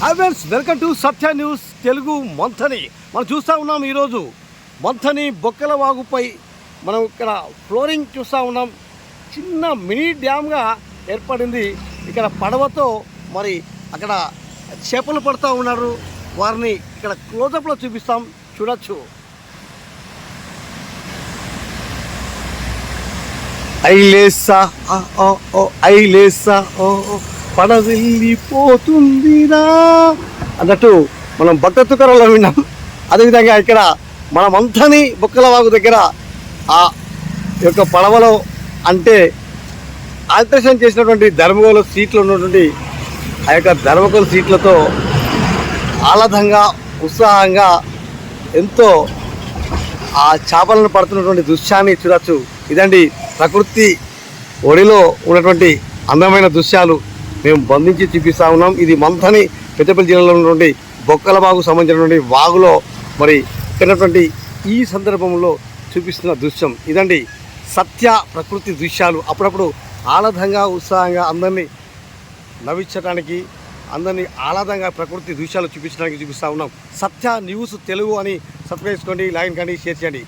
Hi friends welcome to Satya news Telugu Manthani. మనం చూస్తూ ఉన్నాం ఈరోజు మంథని బొక్కల వాగుపై మనం ఇక్కడ ఫ్లోరింగ్ చూస్తూ ఉన్నాం. చిన్న మినీ డ్యామ్గా ఏర్పడింది ఇక్కడ పడవతో మరి అక్కడ చేపలు పడుతూ ఉన్నారు. వారిని ఇక్కడ క్లోజప్లో చూపిస్తాం. చూడొచ్చు. ఐలేసా ఆ, ఓ, ఓ, ఐలేసా ఓ. ఓ, పడవెళ్ళిపోతుందిరా అన్నట్టు మనం భక్త విన్నాం. అదేవిధంగా ఇక్కడ మనమంతని బొక్కల వాగు దగ్గర ఆ యొక్క పడవలో అంటే ఆల్ట్రేషన్ చేసినటువంటి ధర్మగోళ సీట్లు ఉన్నటువంటి ఆ యొక్క ధర్మగోళ సీట్లతో ఆహ్లాదంగా ఉత్సాహంగా ఎంతో ఆ చేపలను పడుతున్నటువంటి దృశ్యాన్ని చూడవచ్చు ఇదండి ప్రకృతి ఒడిలో ఉన్నటువంటి అందమైన దృశ్యాలు. మేము బంధించి చూపిస్తా ఉన్నాం. ఇది మంథని పెద్దపల్లి జిల్లాలో ఉన్నటువంటి బొక్కలబాగు సంబంధించినటువంటి వాగులో మరి ఉన్నటువంటి ఈ సందర్భంలో చూపిస్తున్న దృశ్యం. ఇదండి సత్య ప్రకృతి దృశ్యాలు. అప్పుడప్పుడు ఆహ్లాదంగా ఉత్సాహంగా అందరినీ నవ్వించడానికి అందరినీ ఆహ్లాదంగా ప్రకృతి దృశ్యాలు చూపించడానికి చూపిస్తూ ఉన్నాం. సత్య న్యూస్ తెలుగు అని సబ్స్క్రైబ్ చేసుకోండి లైన్ కానీ షేర్ చేయండి.